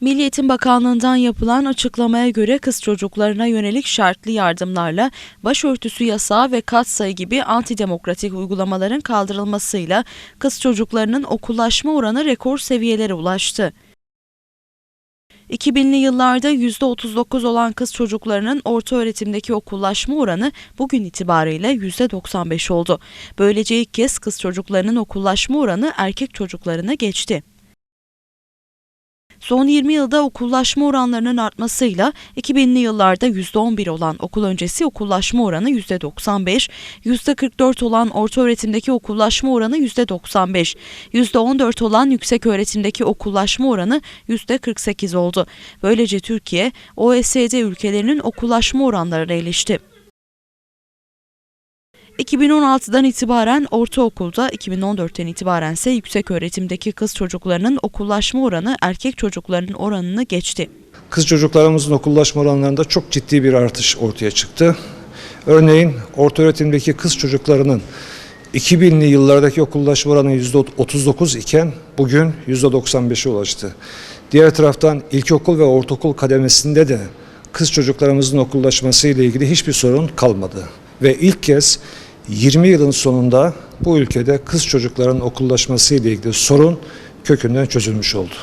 Milli Eğitim Bakanlığı'ndan yapılan açıklamaya göre kız çocuklarına yönelik şartlı yardımlarla başörtüsü yasağı ve katsayı gibi antidemokratik uygulamaların kaldırılmasıyla kız çocuklarının okullaşma oranı rekor seviyelere ulaştı. 2000'li yıllarda %39 olan kız çocuklarının orta öğretimdeki okullaşma oranı bugün itibariyle %95 oldu. Böylece ilk kez kız çocuklarının okullaşma oranı erkek çocuklarına geçti. Son 20 yılda okullaşma oranlarının artmasıyla 2000'li yıllarda %11 olan okul öncesi okullaşma oranı %95, %44 olan orta öğretimdeki okullaşma oranı %95, %14 olan yüksek öğretimdeki okullaşma oranı %48 oldu. Böylece Türkiye, OECD ülkelerinin okullaşma oranlarına erişti. 2016'dan itibaren ortaokulda, 2014'ten itibaren ise yüksek öğretimdeki kız çocuklarının okullaşma oranı erkek çocuklarının oranını geçti. Kız çocuklarımızın okullaşma oranlarında çok ciddi bir artış ortaya çıktı. Örneğin orta öğretimdeki kız çocuklarının 2000'li yıllardaki okullaşma oranı %39 iken bugün %95'e ulaştı. Diğer taraftan ilkokul ve ortaokul kademesinde de kız çocuklarımızın okullaşması ile ilgili hiçbir sorun kalmadı. Ve ilk kez 20 yılın sonunda bu ülkede kız çocukların okullaşması ile ilgili sorun kökünden çözülmüş oldu.